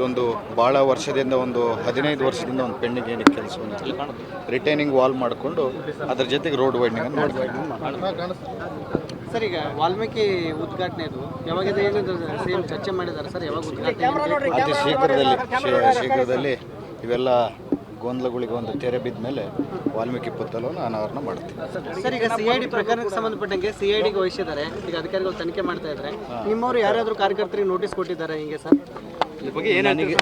ಇದೊಂದು ಭಾಳ ವರ್ಷದಿಂದ ಒಂದು ಹದಿನೈದು ವರ್ಷದಿಂದ ಒಂದು ಪೆಂಡಿಂಗ್ ಏನಿಗೆ ಕೆಲಸ ರಿಟೈನಿಂಗ್ ವಾಲ್ ಮಾಡಿಕೊಂಡು ಅದ್ರ ಜೊತೆಗೆ ರೋಡ್ ವೈಡ್ನಿಂಗ್ ಮಾಡ್ಕೊಂಡು ಸರ್ ಈಗ ವಾಲ್ಮೀಕಿ ಉದ್ಘಾಟನೆ ಇದು. ಯಾವಾಗಿದೆ ಏನಿದೆ? ಸೇಮ್ ಚರ್ಚೆ ಮಾಡಿದ್ದಾರೆ ಸರ್ ಯಾವಾಗ ಉದ್ಘಾಟನೆ ಅತಿ ಶೀಘ್ರದಲ್ಲಿ ಶೀಘ್ರದಲ್ಲಿ ಇವೆಲ್ಲ ಗೊಂದಲಗಳಿಗೆ ಒಂದು ತೆರೆ ಬಿದ್ದ ಮೇಲೆ ವಾಲ್ಮೀಕಿ ಪುತ್ತಲವನ್ನು ಅನಾವರಣ ಮಾಡ್ತೀವಿ. ಸರ್ ಈಗ ಸಿ ಐ ಡಿ ಪ್ರಕರಣಕ್ಕೆ ಸಂಬಂಧಪಟ್ಟಂಗೆ ಸಿ ಐ ಡಿಗೆ ವಹಿಸಿದ್ದಾರೆ. ಈಗ ಅಧಿಕಾರಿಗಳು ತನಿಖೆ ಮಾಡ್ತಾ ಇದ್ದಾರೆ. ನಿಮ್ಮವರು ಯಾರಾದರೂ ಕಾರ್ಯಕರ್ತರಿಗೆ ನೋಟಿಸ್ ಕೊಟ್ಟಿದ್ದಾರೆ ಹಿಂಗೆ ಸರ್? ನನಗೆ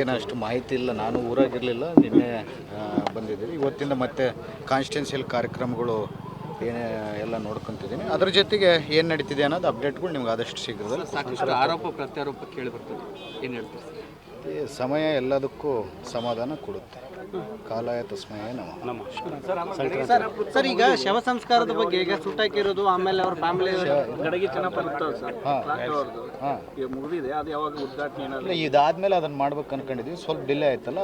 ಏನು ಅಷ್ಟು ಮಾಹಿತಿ? ಇಲ್ಲ. ನಾನು ಊರಾಗಿರಲಿಲ್ಲ. ನಿನ್ನೆ ಬಂದಿದ್ದೀನಿ ಇವತ್ತಿಂದ ಮತ್ತೆ ಕಾನ್ಸ್ಟಿಟ್ಯೂನ್ಸಿಯಲ್ ಕಾರ್ಯಕ್ರಮಗಳು ಏನೇ ಎಲ್ಲ ನೋಡ್ಕೊತಿದ್ದೀನಿ. ಅದ್ರ ಜೊತೆಗೆ ಏನು ನಡೀತಿದೆ ಅನ್ನೋದು ಅಪ್ಡೇಟ್ಗಳು ನಿಮ್ಗೆ ಆದಷ್ಟು ಶೀಘ್ರದಲ್ಲಿ ಸಾಕಷ್ಟು ಆರೋಪ ಪ್ರತ್ಯಾರೋಪ ಕೇಳಿ ಬರ್ತದೆ. ಏನು ಹೇಳ್ತೀರಿ ಸಮಯ ಎಲ್ಲದಕ್ಕೂ ಸಮಾಧಾನ ಕೊಡುತ್ತೆ. ಕಾಲಾಯ ತಸ್ಮಯ ನಮ. ಸರ್ ಸರ್ ಈಗ ಶವ ಸಂಸ್ಕಾರದ ಬಗ್ಗೆ ಈಗ ಸುಟ್ಟಾಕಿರೋದು ಆಮೇಲೆ ಅವ್ರ ಫ್ಯಾಮಿಲಿ ಗಡಗಿ ಚೆನ್ನಪ್ಪ ಸರ್. ಹಾಂ. ಈಗ ಮುಗಿದಿದೆ ಅದು ಯಾವಾಗ ಉದ್ಘಾಟನೆ ಏನಾದ್ರು? ಇದಾದ್ಮೇಲೆ ಅದನ್ನ ಮಾಡ್ಬೇಕು ಅನ್ಕೊಂಡಿದ್ವಿ. ಸ್ವಲ್ಪ ಡಿಲೇ ಆಯ್ತಲ್ಲ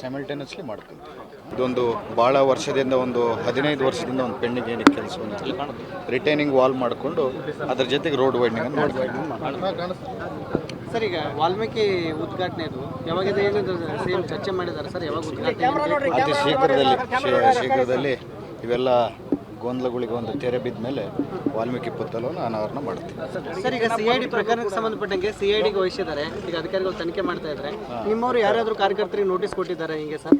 ಸೈಮಲ್ಟೇನಿಯಸ್ಲಿ ಮಾಡ್ಕೊಂತೀವಿ. ಇದೊಂದು ಭಾಳ ವರ್ಷದಿಂದ ಒಂದು ಹದಿನೈದು ವರ್ಷದಿಂದ ಒಂದು ಪೆಂಡಿಂಗ್ ಏನಿಗೆ ಕೆಲಸ ರಿಟೈನಿಂಗ್ ವಾಲ್ ಮಾಡಿಕೊಂಡು ಅದ್ರ ಜೊತೆಗೆ ರೋಡ್ ವೈಡ್ನಿಂಗ್ ಮಾಡ್ಕೊಂಡು ಸರ್ ಈಗ ವಾಲ್ಮೀಕಿ ಉದ್ಘಾಟನೆ ಇದು ಯಾವಾಗಿದೆ ಏನಿದೆ ಸೇಮ್ ಚರ್ಚೆ ಮಾಡಿದ್ದಾರೆ ಸರ್? ಯಾವಾಗ ಉದ್ಘಾಟನೆ ಅತಿ ಶೀಘ್ರದಲ್ಲಿ ಶೀ- ಶೀಘ್ರದಲ್ಲಿ ಇವೆಲ್ಲ ಗೊಂದಲಗಳಿಗೆ ಒಂದು ತೆರೆ ಬಿದ್ದ ಮೇಲೆ ವಾಲ್ಮೀಕಿ ಪುತ್ತಲವನ್ನು ಅನಾವರಣ ಮಾಡ್ತೀವಿ. ಸರ್ ಈಗ ಸಿ ಐ ಡಿ ಪ್ರಕರಣಕ್ಕೆ ಸಂಬಂಧಪಟ್ಟಂಗೆ ಸಿ ಐ ಡಿಗೆ ವಹಿಸಿದ್ದಾರೆ. ಈಗ ಅಧಿಕಾರಿಗಳು ತನಿಖೆ ಮಾಡ್ತಾ ಇದ್ದಾರೆ. ನಿಮ್ಮವರು ಯಾರಾದರೂ ಕಾರ್ಯಕರ್ತರಿಗೆ ನೋಟಿಸ್ ಕೊಟ್ಟಿದ್ದಾರೆ ಹಿಂಗೆ ಸರ್?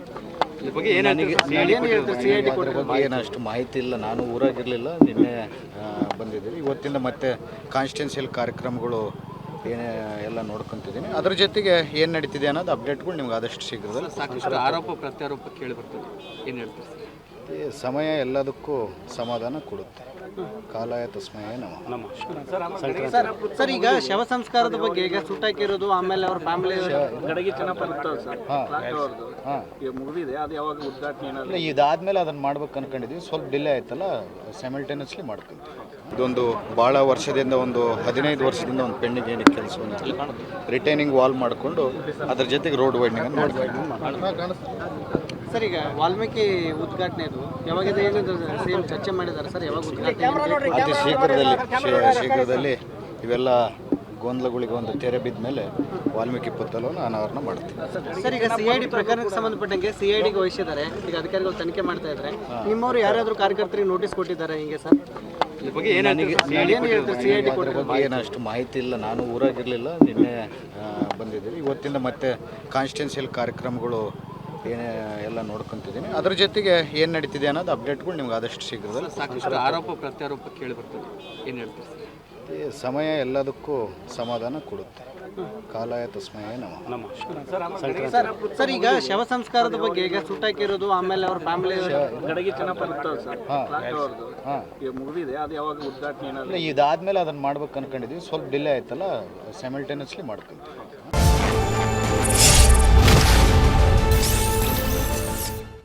ನನಗೆ ಏನು ಹೇಳ್ತಾರೆ ಸಿ ಐ ಡಿ ಅದ್ರ ಬಗ್ಗೆ ಏನು ಅಷ್ಟು ಮಾಹಿತಿ ಇಲ್ಲ. ನಾನು ಊರಾಗಿರಲಿಲ್ಲ ನಿನ್ನೆ ಆ, ಬಂದಿದ್ದೀನಿ ಇವತ್ತಿಂದ ಮತ್ತೆ ಕಾನ್ಸ್ಟಿಟ್ಯೂನ್ಸಿಯಲ್ ಕಾರ್ಯಕ್ರಮಗಳು ಏನೇ ಎಲ್ಲ ನೋಡ್ಕೊತಿದ್ದೀನಿ. ಅದ್ರ ಜೊತೆಗೆ ಏನು ನಡೀತಿದೆ ಅನ್ನೋದು ಅಪ್ಡೇಟ್ಗಳು ನಿಮ್ಗೆ ಆದಷ್ಟು ಶೀಘ್ರದಲ್ಲಿ ಸಾಕಷ್ಟು ಆರೋಪ ಪ್ರತ್ಯಾರೋಪ ಕೇಳಿ ಬರ್ತದೆ. ಏನು ಹೇಳ್ತೀರಿ ಸಮಯ ಎಲ್ಲದಕ್ಕೂ ಸಮಾಧಾನ ಕೊಡುತ್ತೆ. ಕಾಲಾಯ ತಸ್ಮಯ ನಮ. ಸರ್ ಸರ್ ಈಗ ಶವ ಸಂಸ್ಕಾರದ ಬಗ್ಗೆ ಈಗ ಸುಟ್ಟಾಕಿರೋದು ಆಮೇಲೆ ಅವ್ರ ಫ್ಯಾಮಿಲಿ ಗಡಗಿ ಮುಗಿದಿದೆ ಅದು ಯಾವಾಗ ಉದ್ಘಾಟನೆ ಇದಾದ್ಮೇಲೆ ಅದನ್ನ ಮಾಡ್ಬೇಕು ಅನ್ಕೊಂಡಿದ್ವಿ. ಸ್ವಲ್ಪ ಡಿಲೇ ಆಯ್ತಲ್ಲ ಸೈಮಲ್ಟೇನಿಯಸ್ಲಿ ಮಾಡ್ಕೊಂತೀವಿ. ಇದೊಂದು ಭಾಳ ವರ್ಷದಿಂದ ಒಂದು ಹದಿನೈದು ವರ್ಷದಿಂದ ಒಂದು ಪೆಂಡಿಂಗ್ ಏನು ಕೆಲಸ ರಿಟೈನಿಂಗ್ ವಾಲ್ ಮಾಡಿಕೊಂಡು ಅದ್ರ ಜೊತೆಗೆ ರೋಡ್ ವೈಡ್ನಿಂಗ್ ಮಾಡ್ಕೊಂಡು ಸರ್ ಈಗ ವಾಲ್ಮೀಕಿ ಉದ್ಘಾಟನೆ ಇದು ಯಾವಾಗಿದೆ ಏನಿದೆ ಸೇಮ್ ಚರ್ಚೆ ಮಾಡಿದ್ದಾರೆ ಸರ್ ಯಾವಾಗ ಉದ್ಘಾಟನೆ ಅತಿ ಶೀಘ್ರದಲ್ಲಿ ಶೀ- ಶೀಘ್ರದಲ್ಲಿ ಇವೆಲ್ಲ ಗೊಂದಲಗಳಿಗೆ ಒಂದು ತೆರೆ ಬಿದ್ದ ಮೇಲೆ ವಾಲ್ಮೀಕಿ ಪುತ್ತಲವನ್ನು ಅನಾವರಣ ಮಾಡ್ತೀವಿ. ಸರ್ ಈಗ ಸಿ ಐ ಡಿ ಪ್ರಕರಣಕ್ಕೆ ಸಂಬಂಧಪಟ್ಟಂಗೆ ಸಿ ಐ ಡಿಗೆ ವಹಿಸಿದ್ದಾರೆ. ಈಗ ಅಧಿಕಾರಿಗಳು ತನಿಖೆ ಮಾಡ್ತಾ ಇದ್ದಾರೆ. ನಿಮ್ಮವರು ಯಾರಾದರೂ ಕಾರ್ಯಕರ್ತರಿಗೆ ನೋಟಿಸ್ ಕೊಟ್ಟಿದ್ದಾರೆ ಹಿಂಗೆ ಸರ್? ನನಗೆ ಏನು ಹೇಳ್ತಾರೆ ಸಿ ಐ ಡಿ ಅದ್ರ ಬಗ್ಗೆ ಏನು ಅಷ್ಟು ಮಾಹಿತಿ ಇಲ್ಲ. ನಾನು ಊರಾಗಿರಲಿಲ್ಲ ನಿನ್ನೆ ಆ, ಬಂದಿದ್ದೀನಿ ಇವತ್ತಿಂದ ಮತ್ತೆ ಕಾನ್ಸ್ಟಿಟ್ಯೂನ್ಸಿಯಲ್ ಕಾರ್ಯಕ್ರಮಗಳು ಏನೇ ಎಲ್ಲ ನೋಡ್ಕೊಂತಿದ್ದೀನಿ. ಅದ್ರ ಜೊತೆಗೆ ಏನು ನಡೀತಿದೆ ಅನ್ನೋದು ಅಪ್ಡೇಟ್ಗಳು ನಿಮ್ಗೆ ಆದಷ್ಟು ಶೀಘ್ರದಲ್ಲಿ ಸಾಕಷ್ಟು ಆರೋಪ ಪ್ರತ್ಯಾರೋಪ ಕೇಳಿ ಬರ್ತದೆ. ಏನು ಹೇಳ್ತೀರಿ ಈ ಸಮಯ ಎಲ್ಲದಕ್ಕೂ ಸಮಾಧಾನ ಕೊಡುತ್ತೆ. ಕಾಲಾಯ ತಸ್ಮಯ ನಮ. ಸರ್ ಸರ್ ಈಗ ಶವ ಸಂಸ್ಕಾರದ ಬಗ್ಗೆ ಈಗ ಸುಟ್ಟಾಕಿರೋದು ಆಮೇಲೆ ಅವ್ರ ಫ್ಯಾಮಿಲಿ ಗಡಗಿ ಮುಗಿದಿದೆ ಅದು ಯಾವಾಗ ಉದ್ಘಾಟನೆ ಇದಾದ್ಮೇಲೆ ಅದನ್ನ ಮಾಡ್ಬೇಕು ಅನ್ಕೊಂಡಿದ್ವಿ. ಸ್ವಲ್ಪ ಡಿಲೇ ಆಯ್ತಲ್ಲ ಸೈಮಲ್ಟೇನಿಯಸ್ಲಿ ಮಾಡ್ಕೊಂತೀವಿ.